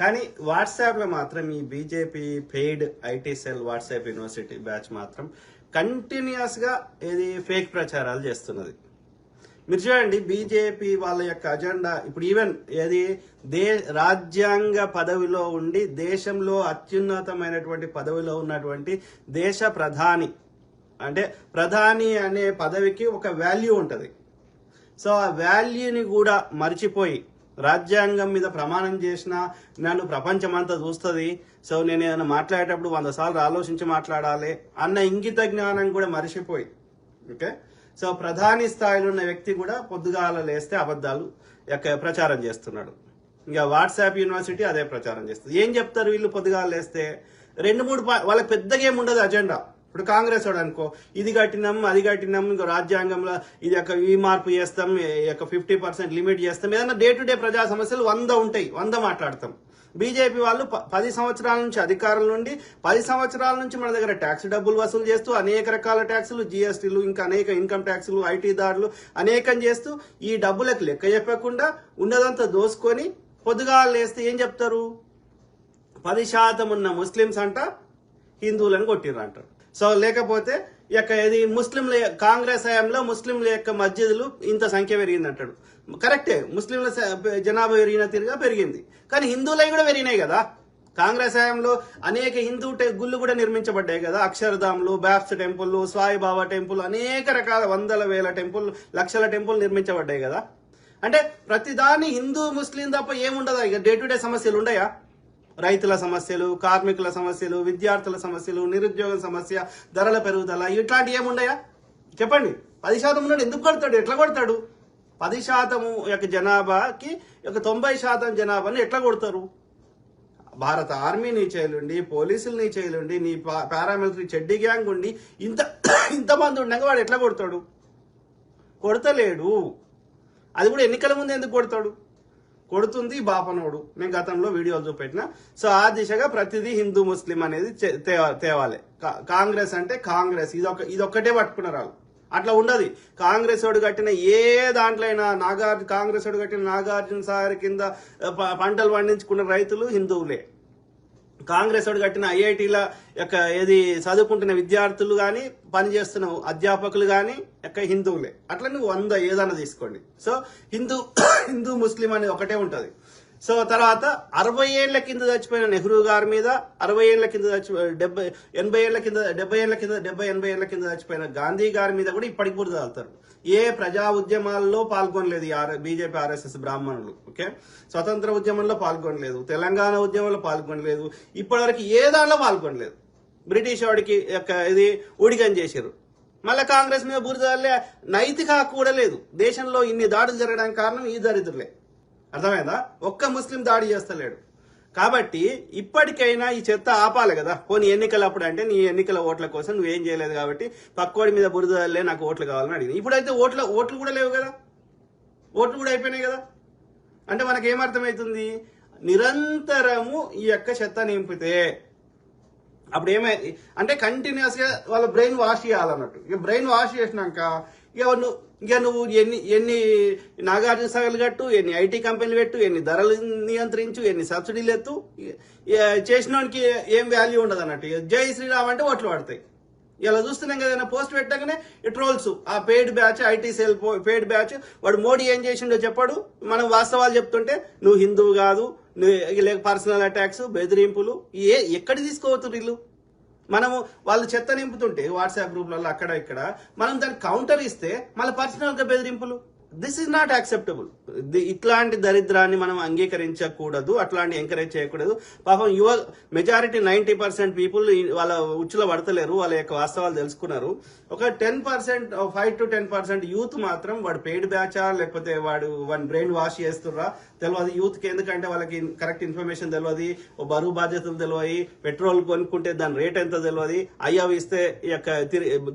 కానీ వాట్సాప్లో మాత్రం ఈ BJP paid IT cell WhatsApp university batch మాత్రం కంటిన్యూస్గా ఇది ఫేక్ ప్రచారాలు చేస్తున్నది. మీరు చూడండి బీజేపీ వాళ్ళ యొక్క అజెండా ఇప్పుడు ఈవెన్ ఏది దే రాజ్యాంగ పదవిలో ఉండి దేశంలో అత్యున్నతమైనటువంటి పదవిలో ఉన్నటువంటి దేశ ప్రధాని అంటే ప్రధాని అనే పదవికి ఒక వాల్యూ ఉంటుంది. సో ఆ వాల్యూని కూడా మర్చిపోయి రాజ్యాంగం మీద ప్రమాణం చేసిన నన్ను ప్రపంచమంతా చూస్తుంది. సో నేను ఏదైనా మాట్లాడేటప్పుడు వంద సార్లు ఆలోచించి మాట్లాడాలి అన్న ఇంగిత జ్ఞానం కూడా మర్చిపోయి. ఓకే? సో ప్రధాని స్థాయిలో ఉన్న వ్యక్తి కూడా పొద్దుగాల లేస్తే అబద్ధాలు ప్రచారం చేస్తున్నాడు. ఇంకా వాట్సాప్ యూనివర్సిటీ అదే ప్రచారం చేస్తుంది. ఏం చెప్తారు వీళ్ళు పొద్దుగాల లేస్తే? రెండు మూడు వాళ్ళకి పెద్దగా ఏమి ఉండదు అజెండా. ఇప్పుడు కాంగ్రెస్ వాడు అనుకో ఇది కట్టినాం అది కట్టినాం ఇంకో రాజ్యాంగంలో ఇది యొక్క ఈ మార్పు చేస్తాం యొక్క ఫిఫ్టీ పర్సెంట్ లిమిట్ చేస్తాం. ఏదైనా డే టు డే ప్రజా సమస్యలు వంద ఉంటాయి వంద మాట్లాడతాం. బీజేపీ వాళ్ళు ప- పది సంవత్సరాల నుంచి అధికారం నుండి పది సంవత్సరాల నుంచి మన దగ్గర ట్యాక్స్ డబ్బులు వసూలు చేస్తూ అనేక రకాల ట్యాక్సులు జిఎస్టీలు ఇంకా అనేక ఇన్కమ్ ట్యాక్సులు ఐటీ దారులు అనేకం చేస్తూ ఈ డబ్బులకు లెక్క చెప్పకుండా ఉన్నదంతా దోసుకొని పొద్దుగా లేస్తే ఏం చెప్తారు? పది శాతం ఉన్న ముస్లిమ్స్ అంట హిందువులను కొట్టిర్రు అంటారు. సో లేకపోతే యొక్క ఇది ముస్లింల కాంగ్రెస్ హయాంలో ముస్లింల యొక్క మస్జిదులు ఇంత సంఖ్య పెరిగింది అంటాడు కరెక్టే ముస్లింల జనాభా పెరిగిన తీరుగా పెరిగింది. కానీ హిందువులవి కూడా పెరిగినాయి కదా. కాంగ్రెస్ హయాంలో అనేక హిందూ గుళ్ళు కూడా నిర్మించబడ్డాయి కదా. అక్షరధాములు బ్యాప్స్ టెంపుల్ స్వాయిబాబా టెంపుల్ అనేక రకాల వందల వేల టెంపుల్ లక్షల టెంపుల్ నిర్మించబడ్డాయి కదా. అంటే ప్రతిదాన్ని హిందూ ముస్లిం తప్ప ఏముండదా? ఇక డే టు డే సమస్యలు ఉండయా? రైతుల సమస్యలు కార్మికుల సమస్యలు విద్యార్థుల సమస్యలు నిరుద్యోగ సమస్య ధరల పెరుగుదల ఇట్లాంటి ఏముండయా? చెప్పండి. పది శాతం ఉన్నాడు ఎందుకు కొడతాడు? ఎట్లా కొడతాడు? పది శాతము యొక్క జనాభాకి ఒక తొంభై శాతం జనాభాని ఎట్లా కొడతారు? భారత ఆర్మీని చేయలుండి పోలీసుల్ని చేయలుండి నీ పారామిలిటరీ చెడ్డీ గ్యాంగ్ ఉండి ఇంత ఇంతమంది ఉండగా వాడు ఎట్లా కొడతాడు? కొడతలేడు. అది కూడా ఎన్నికల ముందు ఎందుకు కొడతాడు? కొడుతుంది బాపనోడు. నేను గతంలో వీడియోలు చూపెట్టిన. సో ఆ దిశగా ప్రతిదీ హిందూ ముస్లిం అనేది తేవా- తేవాలి. కాంగ్రెస్ అంటే కాంగ్రెస్. ఇదొక ఇదొక్కటే పట్టుకున్నారు వాళ్ళు. అట్లా ఉండదు. కాంగ్రెస్ వాడు కట్టిన ఏ దాంట్లో అయినా నాగార్జున కాంగ్రెస్ వాడు కట్టిన నాగార్జున సాగర్ కింద ప- పంటలు పండించుకున్న రైతులు హిందువులే. కాంగ్రెస్ వాడు కట్టిన ఐఐటీల యొక్క ఏది చదువుకుంటున్న విద్యార్థులు కానీ పనిచేస్తున్న అధ్యాపకులు కానీ యొక్క హిందువులే. అట్లా నువ్వు వంద ఏదైనా తీసుకోండి. సో హిందూ హిందూ ముస్లిం అనేది ఒకటే ఉంటుంది. సో తర్వాత అరవై ఏళ్ళ కింద చచ్చిపోయిన నెహ్రూ గారి మీద అరవై ఏళ్ళ కింద చచ్చి డెబ్బై ఎనభై ఏళ్ళ కింద డెబ్బై ఏళ్ళ కింద డెబ్బై ఎనభై ఏళ్ళ కింద చచ్చిపోయిన గాంధీ గారి మీద కూడా ఇప్పటికి బురద చల్లుతారు ఏ ప్రజా ఉద్యమాల్లో పాల్గొనలేదు ఆర్ బీజేపీ ఆర్ఎస్ఎస్ బ్రాహ్మణులు ఓకే? స్వతంత్ర ఉద్యమంలో పాల్గొనలేదు తెలంగాణ ఉద్యమంలో పాల్గొనలేదు ఇప్పటివరకు ఏ దానిలో పాల్గొనలేదు. బ్రిటిష్ వాడికి యొక్క ఇది ఊడిగం చేశారు. మళ్ళీ కాంగ్రెస్ మీద బురదలే నైతిక కూడా లేదు. దేశంలో ఇన్ని దాడులు జరగడానికి కారణం ఈ దరిద్రులే. అర్థమైందా? ఒక్క ముస్లిం దాడి చేస్తలేడు. కాబట్టి ఇప్పటికైనా ఈ చెత్త ఆపాలి కదా. పోనీ ఎన్నికలప్పుడు అంటే నీ ఎన్నికల ఓట్ల కోసం నువ్వేం చేయలేదు కాబట్టి పక్కోడి మీద బురదలే నాకు ఓట్లు కావాలని అడిగింది ఇప్పుడైతే ఓట్ల ఓట్లు కూడా లేవు కదా. ఓట్లు కూడా అయిపోయినాయి కదా. అంటే మనకు ఏమర్థమవుతుంది నిరంతరము ఈ యొక్క చెత్త నింపితే అప్పుడు ఏమై అంటే కంటిన్యూస్గా వాళ్ళ బ్రెయిన్ వాష్ చేయాలన్నట్టు. ఇక బ్రెయిన్ వాష్ చేసినాక ఇక నువ్వు ఇక నువ్వు ఎన్ని ఎన్ని నాగార్జున సాగర్లు కట్టు ఎన్ని ఐటీ కంపెనీలు పెట్టు ఎన్ని ధరలు నియంత్రించు ఎన్ని సబ్సిడీలు ఎత్తు చేసినోనికి ఏం వాల్యూ ఉండదు అన్నట్టు. జై శ్రీరామ్ అంటే ఓట్లు పడతాయి. ఇలా చూస్తున్నాం కదా పోస్ట్ పెట్టగానే ట్రోల్స్ ఆ paid batch IT cell paid batch వాడు మోడీ ఏం చేసిండో చెప్పాడు. మనం వాస్తవాలు చెప్తుంటే నువ్వు హిందువు కాదు నువ్వు లేక పర్సనల్ అటాక్స్ బెదిరింపులు ఏ ఎక్కడ తీసుకోవచ్చు వీళ్ళు? మనము వాళ్ళు చెత్త నింపుతుంటే వాట్సాప్ గ్రూప్లలో అక్కడ ఇక్కడ మనం దాన్ని కౌంటర్ ఇస్తే మళ్ళీ పర్సనల్గా బెదిరింపులు. దిస్ ఇస్ నాట్ యాక్సెప్టబుల్ ఇట్లాంటి దరిద్రాన్ని మనం అంగీకరించకూడదు అట్లాంటి ఎంకరేజ్ చేయకూడదు. పాపం యువ మెజారిటీ నైన్టీ పర్సెంట్ పీపుల్ వాళ్ళ ఉచ్చులో పడతలేరు వాళ్ళ యొక్క వాస్తవాలు తెలుసుకున్నారు. ఒక ten percent five to ten percent youth మాత్రం వాడు పెయిడ్ బ్యాచా లేకపోతే వాడు వన్ బ్రెయిన్ వాష్ చేస్తుర్రా? తెలియదు యూత్కి ఎందుకంటే వాళ్ళకి కరెక్ట్ ఇన్ఫర్మేషన్ తెలియదు ఓ బరువు బాధ్యతలు తెలియదు పెట్రోల్ కొనుక్కుంటే దాని రేట్ ఎంత తెలియదు అయ్యవి ఇస్తే ఈ యొక్క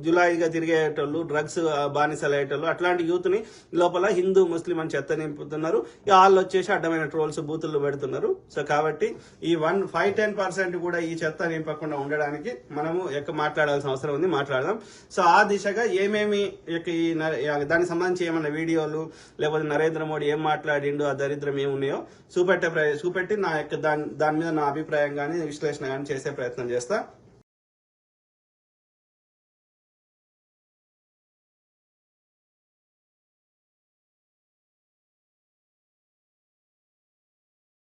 జులాయిగా తిరిగేటోళ్ళు డ్రగ్స్ బానిసలు అయ్యేటోళ్ళు అట్లాంటి యూత్ని లోపల హిందూ ముస్లిం అని చెత్త నింపుతున్నారు. వాళ్ళు వచ్చేసి అడ్డమైన ట్రోల్స్ బూతులు పెడుతున్నారు. సో కాబట్టి ఈ వన్ ఫైవ్ టెన్ పర్సెంట్ కూడా ఈ చెత్త నింపకుండా ఉండడానికి మనము యొక్క మాట్లాడాల్సిన అవసరం ఉంది. మాట్లాడదాం. సో ఆ దిశగా ఏమేమి యొక్క ఈ దానికి సంబంధించి ఏమైనా వీడియోలు లేకపోతే నరేంద్ర మోడీ ఏం మాట్లాడిండు ఆ దరిద్రం ఏమున్నాయో చూపెట్టే ప్రయ చూపెట్టి నా యొక్క దాని దాని మీద నా అభిప్రాయం కానీ విశ్లేషణ కానీ చేసే ప్రయత్నం చేస్తా.